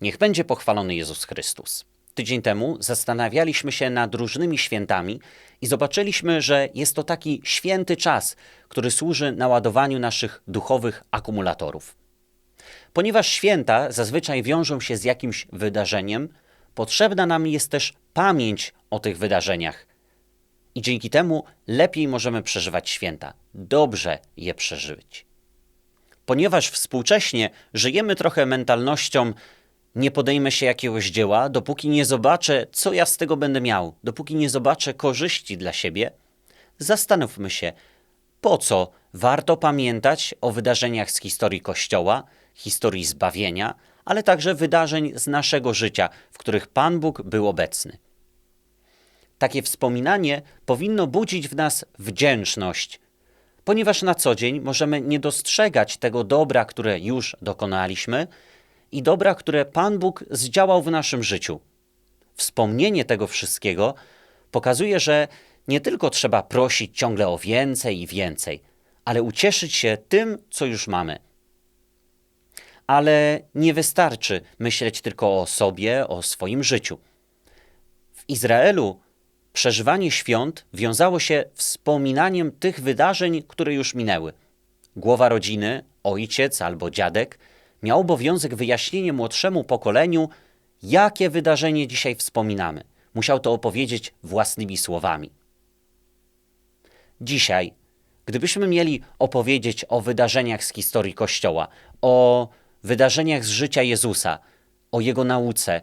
Niech będzie pochwalony Jezus Chrystus. Tydzień temu zastanawialiśmy się nad różnymi świętami i zobaczyliśmy, że jest to taki święty czas, który służy naładowaniu naszych duchowych akumulatorów. Ponieważ święta zazwyczaj wiążą się z jakimś wydarzeniem, potrzebna nam jest też pamięć o tych wydarzeniach. I dzięki temu lepiej możemy przeżywać święta, dobrze je przeżyć. Ponieważ współcześnie żyjemy trochę mentalnością nie podejmę się jakiegoś dzieła, dopóki nie zobaczę, co ja z tego będę miał, dopóki nie zobaczę korzyści dla siebie, zastanówmy się, po co warto pamiętać o wydarzeniach z historii Kościoła, historii zbawienia, ale także wydarzeń z naszego życia, w których Pan Bóg był obecny. Takie wspominanie powinno budzić w nas wdzięczność, ponieważ na co dzień możemy nie dostrzegać tego dobra, które już dokonaliśmy i dobra, które Pan Bóg zdziałał w naszym życiu. Wspomnienie tego wszystkiego pokazuje, że nie tylko trzeba prosić ciągle o więcej i więcej, ale ucieszyć się tym, co już mamy. Ale nie wystarczy myśleć tylko o sobie, o swoim życiu. W Izraelu przeżywanie świąt wiązało się wspominaniem tych wydarzeń, które już minęły. Głowa rodziny, ojciec albo dziadek miał obowiązek wyjaśnienia młodszemu pokoleniu, jakie wydarzenie dzisiaj wspominamy. Musiał to opowiedzieć własnymi słowami. Dzisiaj, gdybyśmy mieli opowiedzieć o wydarzeniach z historii Kościoła, o wydarzeniach z życia Jezusa, o Jego nauce,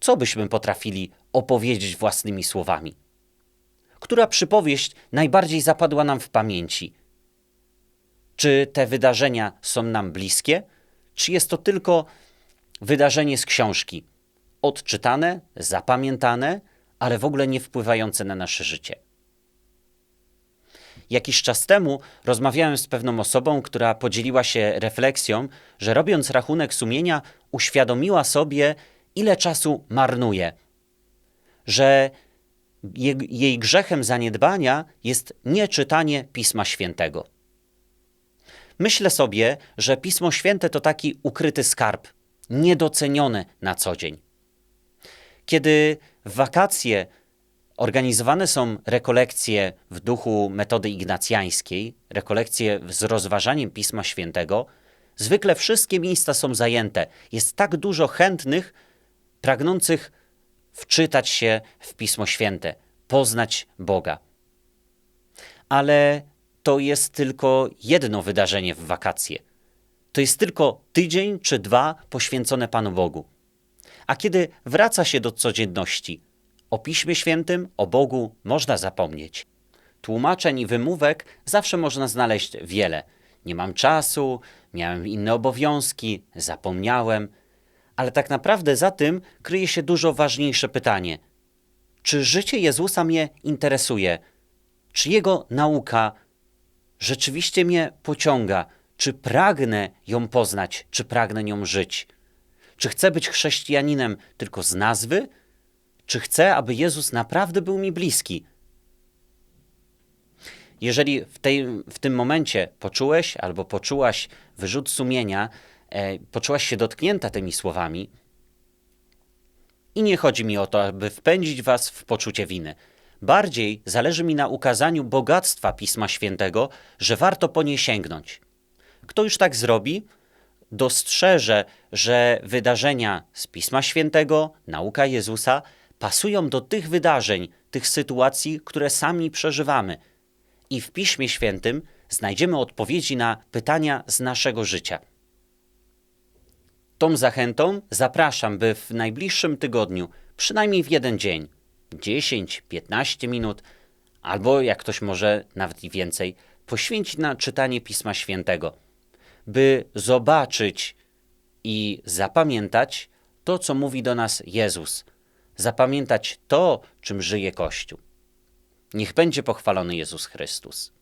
co byśmy potrafili opowiedzieć własnymi słowami? Która przypowieść najbardziej zapadła nam w pamięci? Czy te wydarzenia są nam bliskie, czy jest to tylko wydarzenie z książki, odczytane, zapamiętane, ale w ogóle nie wpływające na nasze życie? Jakiś czas temu rozmawiałem z pewną osobą, która podzieliła się refleksją, że robiąc rachunek sumienia, uświadomiła sobie, ile czasu marnuje, że jej grzechem zaniedbania jest nieczytanie Pisma Świętego. Myślę sobie, że Pismo Święte to taki ukryty skarb, niedoceniony na co dzień. Kiedy w wakacje organizowane są rekolekcje w duchu metody ignacjańskiej, rekolekcje z rozważaniem Pisma Świętego, zwykle wszystkie miejsca są zajęte. Jest tak dużo chętnych, pragnących wczytać się w Pismo Święte, poznać Boga. Ale to jest tylko jedno wydarzenie w wakacje. To jest tylko tydzień czy dwa poświęcone Panu Bogu. A kiedy wraca się do codzienności, o Piśmie Świętym, o Bogu można zapomnieć. Tłumaczeń i wymówek zawsze można znaleźć wiele. Nie mam czasu, miałem inne obowiązki, zapomniałem. Ale tak naprawdę za tym kryje się dużo ważniejsze pytanie: czy życie Jezusa mnie interesuje? Czy jego nauka rzeczywiście mnie pociąga, czy pragnę ją poznać, czy pragnę nią żyć. Czy chcę być chrześcijaninem tylko z nazwy, czy chcę, aby Jezus naprawdę był mi bliski? Jeżeli w, tej, w tym momencie poczułeś albo poczułaś wyrzut sumienia, e, poczułaś się dotknięta tymi słowami, i nie chodzi mi o to, aby wpędzić was w poczucie winy. Bardziej zależy mi na ukazaniu bogactwa Pisma Świętego, że warto po nie sięgnąć. Kto już tak zrobi, dostrzeże, że wydarzenia z Pisma Świętego, nauka Jezusa pasują do tych wydarzeń, tych sytuacji, które sami przeżywamy. I w Piśmie Świętym znajdziemy odpowiedzi na pytania z naszego życia. Tą zachętą zapraszam, by w najbliższym tygodniu, przynajmniej w jeden dzień, 10-15 minut, albo jak ktoś może nawet i więcej, poświęcić na czytanie Pisma Świętego, by zobaczyć i zapamiętać to, co mówi do nas Jezus, zapamiętać to, czym żyje Kościół. Niech będzie pochwalony Jezus Chrystus.